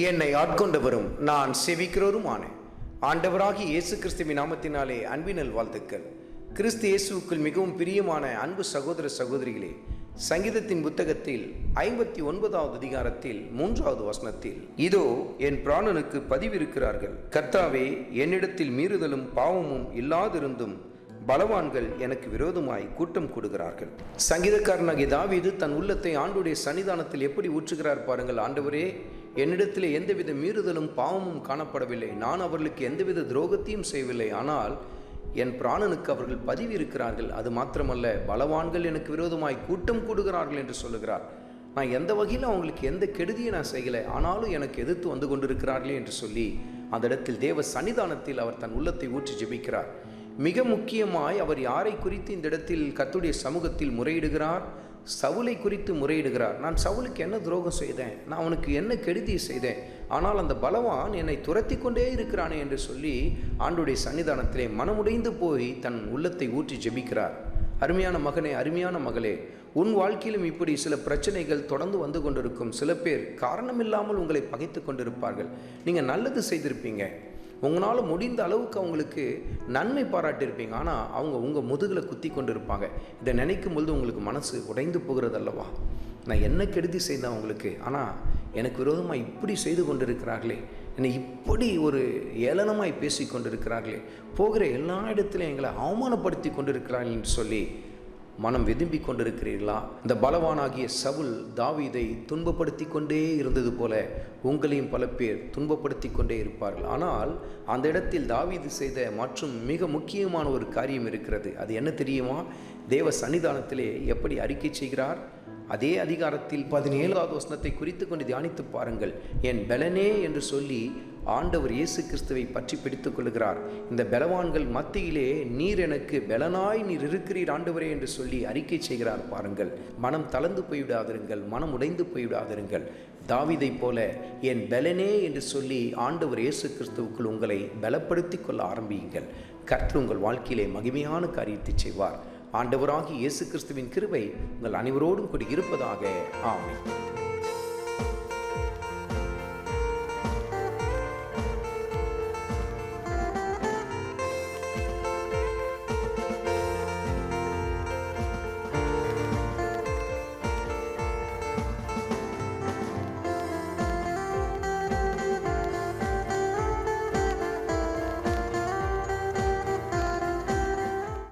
என்னை ஆட்கொண்டவரும் நான் செவிக்கிறவருமான ஆண்டவராகி இயேசு கிறிஸ்துவின் நாமத்தினாலே அன்பினல் வாழ்த்துக்கள் கிறிஸ்து இயேசுவுக்குள் மிகவும் பிரியமான அன்பு சகோதர சகோதரிகளே சங்கீதத்தின் புத்தகத்தில் ஐம்பத்தி ஒன்பதாவது அதிகாரத்தில் மூன்றாவது வசனத்தில் இதோ என் பிராணனுக்கு பதிவிருக்கிறார்கள். கர்த்தாவே என்னிடத்தில் மீறுதலும் பாவமும் இல்லாதிருந்தும் பலவான்கள் எனக்கு விரோதமாய் கூட்டம் கூடுகிறார்கள். சங்கீதக்காரனாகிய தாவீது தன் உள்ளத்தை ஆண்டுடைய சன்னிதானத்தில் எப்படி ஊற்றுகிறார் பாருங்கள். ஆண்டவரே என்னிடத்தில் எந்தவித மீறுதலும் பாவமும் காணப்படவில்லை. நான் அவர்களுக்கு எந்தவித துரோகத்தையும் செய்யவில்லை. ஆனால் என் பிராணனுக்கு அவர்கள் பதிவு இருக்கிறார்கள். அது மாத்திரமல்ல பலவான்கள் எனக்கு விரோதமாய் கூட்டம் கூடுகிறார்கள் என்று சொல்லுகிறார். நான் எந்த வகையில் அவங்களுக்கு எந்த கெடுதியை நான் செய்யலை. ஆனாலும் எனக்கு எதிர்த்து வந்து கொண்டிருக்கிறார்களே என்று சொல்லி அந்த இடத்தில் தேவ சன்னிதானத்தில் அவர் தன் உள்ளத்தை ஊற்றி ஜெபிக்கிறார். மிக முக்கியமாய் அவர் யாரை குறித்து இந்த இடத்தில் கத்துடைய சமூகத்தில் முறையிடுகிறார்? சவுலை குறித்து முறையிடுகிறார். நான் சவுலுக்கு என்ன துரோகம் செய்தேன்? நான் அவனுக்கு என்ன கெடுதி செய்தேன்? ஆனால் அந்த பலவான் என்னை துரத்தி கொண்டே இருக்கிறானே என்று சொல்லி ஆண்டுடைய சன்னிதானத்திலே மனமுடைந்து போய் தன் உள்ளத்தை ஊற்றி ஜெபிக்கிறார். அருமையான மகனே அருமையான மகளே உன் வாழ்க்கையிலும் இப்படி சில பிரச்சனைகள் தொடர்ந்து வந்து கொண்டிருக்கும். சில பேர் காரணமில்லாமல் உங்களை பகைத்து கொண்டிருப்பார்கள். நீங்கள் நல்லது செய்திருப்பீங்க. உங்களால் முடிந்த அளவுக்கு அவங்களுக்கு நன்மை பாராட்டியிருப்பீங்க. ஆனால் அவங்க உங்கள் முதுகில் குத்தி கொண்டு இருப்பாங்க இதை நினைக்கும் பொழுது உங்களுக்கு மனசு உடைந்து போகிறது அல்லவா? நான் என்ன கெடுதி செய்தேன் அவங்களுக்கு ஆனால் எனக்கு விரோதமாக இப்படி செய்து கொண்டிருக்கிறார்களே. என்னை இப்படி ஒரு ஏளனமாய் பேசி கொண்டிருக்கிறார்களே போகிற எல்லா இடத்துலையும் எங்களை அவமானப்படுத்தி கொண்டிருக்கிறார்கள் என்று சொல்லி மனம் வெதும்பி கொண்டிருக்கிறீர்களா? இந்த பலவானாகிய சவுல் தாவீதை துன்பப்படுத்தி கொண்டே இருந்தது போல உங்களையும் பல பேர் துன்பப்படுத்தி கொண்டே இருப்பார்கள். ஆனால் அந்த இடத்தில் தாவீது செய்த மற்றும் மிக முக்கியமான ஒரு காரியம் இருக்கிறது. அது என்ன தெரியுமா? தேவ சன்னிதானத்திலே எப்படி அறிக்கை செய்கிறார்? அதே அதிகாரத்தில் பதினேழாவது வசனத்தை குறித்து கொண்டு தியானித்து பாருங்கள். என் பலனே என்று சொல்லி ஆண்டவர் இயேசு கிறிஸ்துவை பற்றி பிடித்துக் கொள்கிறார் இந்த பலவான்கள் மத்தியிலே நீர் எனக்கு பலனாய் நீர் இருக்கிறீர் ஆண்டவரே என்று சொல்லி அறிக்கை செய்கிறார் பாருங்கள். மனம் தளர்ந்து போய்விடாதிருங்கள் மனம் உடைந்து போய்விடாதிருங்கள். தாவிதைப் போல என் பலனே என்று சொல்லி ஆண்டவர் இயேசு கிறிஸ்துவுக்குள் உங்களை பலப்படுத்தி கொள்ள ஆரம்பியுங்கள். கர்த்தர் உங்கள் வாழ்க்கையிலே மகிமையான காரியத்தை செய்வார். ஆண்டவராகி இயேசு கிறிஸ்துவின் கிருபை உங்கள் அனைவரோடும் கூடி இருப்பதாக. ஆமை